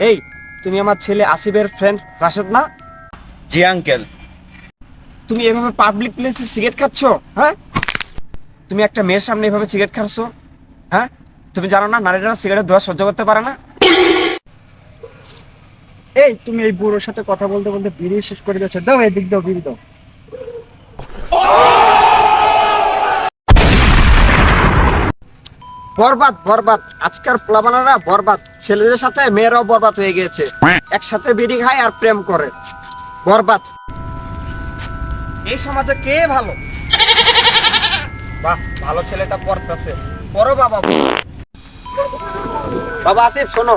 এই তুমি আমার ছেলে আসিফের ফ্রেন্ড রাশেদ না? জি আঙ্কেল তুমি এভাবে পাবলিক প্লেসে সিগারেট খাচ্ছ হ্যাঁ? তুমি একটা মেয়ের সামনে এভাবে সিগারেট খাচ্ছ হ্যাঁ? তুমি জানো না নারীরা সিগারেট ধোয়া সহ্য করতে পারে না? এই তুমি এই বুড়োর সাথে কথা বলতে বলতে বিড়ি শেষ করে দিচ্ছ দাও এদিক দাও বিড়ি দাও। বরবাদ বরবাদ। আজকাল প্লাবানারা বরবাদ। ছেলেদের সাথে মেয়েরাও বরবাদ হয়ে গিয়েছে। একসাথে বিড়ি খায় আর প্রেম করে। বরবাদ। এই সমাজে কে ভালো? বাহ ভালো ছেলেটা পড়তেছে। পড়ো বাবা। বাবা আসিফ শোনো।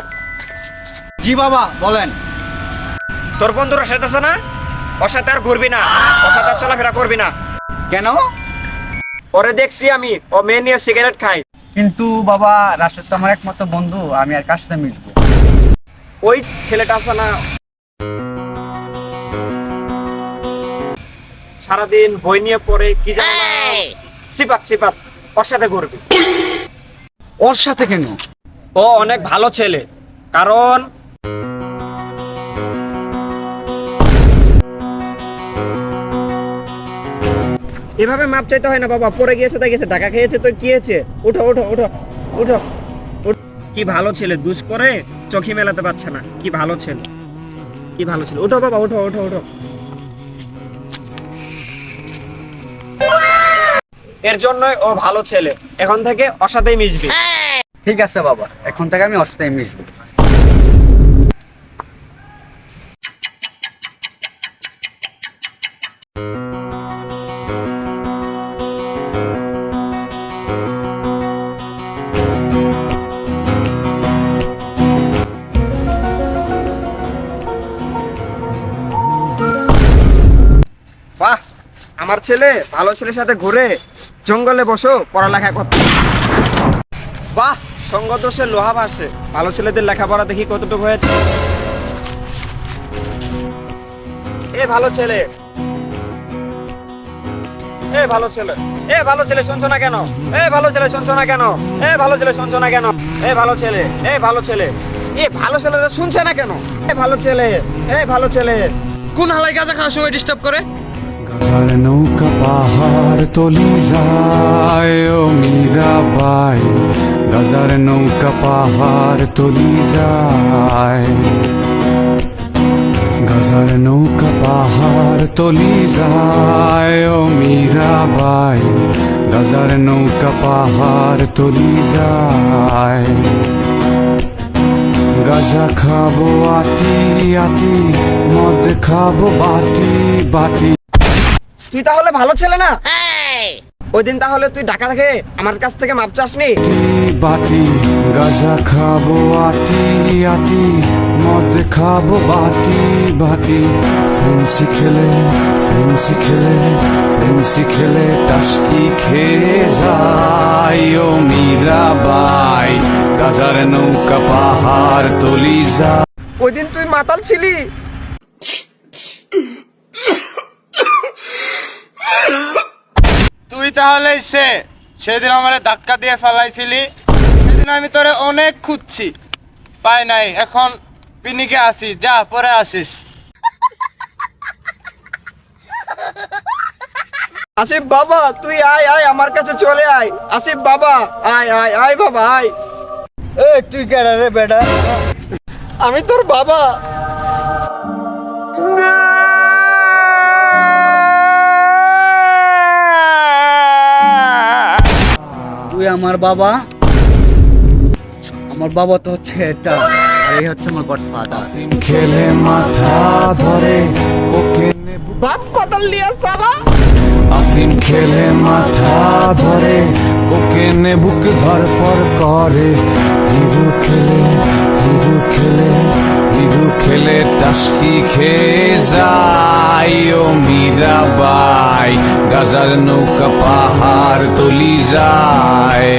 জি বাবা বলেন। তোর বন্ধু রাশেদ আছে না? ওর সাথে আর ঘুরবি না। ওর সাথে আর চলাফেরা করবি না। কেন? ওরে দেখছি আমি। ও মেয়ে নিয়ে সিগারেট খায়। কিন্তু বাবা রাশেদ তো আমার একমাত্র বন্ধু আমি আর কার সাথে মিশবো? ওই ছেলেটা আছে না? সারাদিন বই নিয়ে পড়ে কি জানে না। চিপাক চিপাক ওর সাথে ঘুরবি। ওর সাথে কেন? ও অনেক ভালো ছেলে কারণ এভাবে মাপ চাইতে হয় না, বাবা। পরে গিয়েছে, তাই গেছে, টাকা খেয়েছে, তো কি হয়েছে উঠো উঠো উঠো উঠো। কি ভালো ছেলে, দুষ করে চোখি মেলাতে পারছে না। কি ভালো ছেলে, কি ভালো ছেলে। উঠো, বাবা, উঠো উঠো উঠো। এর জন্যই ও ভালো ছেলে। এখন থেকে অসাথেই মিশবে। ঠিক আছে, বাবা। এখন থেকে আমি সাথে মিশবো। আমার ছেলে ভালো ছেলের সাথে ঘুরে জঙ্গলে বসো পড়ালেখা করতে বাহ সঙ্গ লোহা ভাসে ভালো ছেলেদের লেখাপড়া দেখি কতটুকু হয়েছে এ ভালো ছেলে এ ভালো ছেলে এ ভালো ছেলে শুনছো না কেন এ ভালো ছেলে শুনছো না কেন এ ভালো ছেলে শুনছো না কেন এ ভালো ছেলে এ ভালো ছেলে এ ভালো ছেলেরা শুনছে না কেন এ ভালো ছেলে এ ভালো ছেলে কোন হালাই গাঁজা খাওয়ার সময় ডিস্টার্ব করে গাজার নৌকা পাহাড় তলি যায় ও মীরাবাই। গাজার নৌকা পাহাড় তলি যায়। গাজার নৌকা পাহাড় তলি যায় ও মীরাবাই। গাজার নৌকা পাহাড় তলি যায়। গাজা খাব আটি আটি মদ খাব বাটি বাটি। তুই তাহলে ভালো ছেলে না? ওই দিন তাহলে তুই ঢাকা থেকে আমার কাছ থেকে মাপ চাসনি? বাটি গাজা খাব আটি আটি মদ খাব বাটি বাটি। ফেন্সি খেলে ফেন্সি খেলে ফেন্সি খেলে টাস্কি খেয়ে যাই ও মীরাবাই। গাজার নৌকা পাহাড় তলি যায় ওই দিন তুই মাতাল ছিলি? তাহলে সে সেদিন আমারে ধাক্কা দিয়ে ফেলাইছিলি সেদিন আমি তোরে অনেক খুঁজছি। পাই নাই এখন পিনিকে আসি যা পরে আসিস। আসিফ বাবা তুই আয় আয় আমার কাছে চলে আয়। আসিফ বাবা আয় আয় আয় বাবা আয়। এ তুই কেন রে বেটা? আমি তোর বাবা। আমার বাবা। আমার বাবা তো হচ্ছে এটা আর এই হচ্ছে আমার গডফাদার। খেলে মাথা ধরে ওকে বাপ পাতাল লিয়া সারা আফিম খেলে মাথা ধরে কোকে নে বুক ধরফর করে। হিরু খেলে হিরু খেলে হিরু খেলে টাস্কি খেয়ে যাই ও মীরাবাই গাজার নৌকা পাহাড় তলি যায়।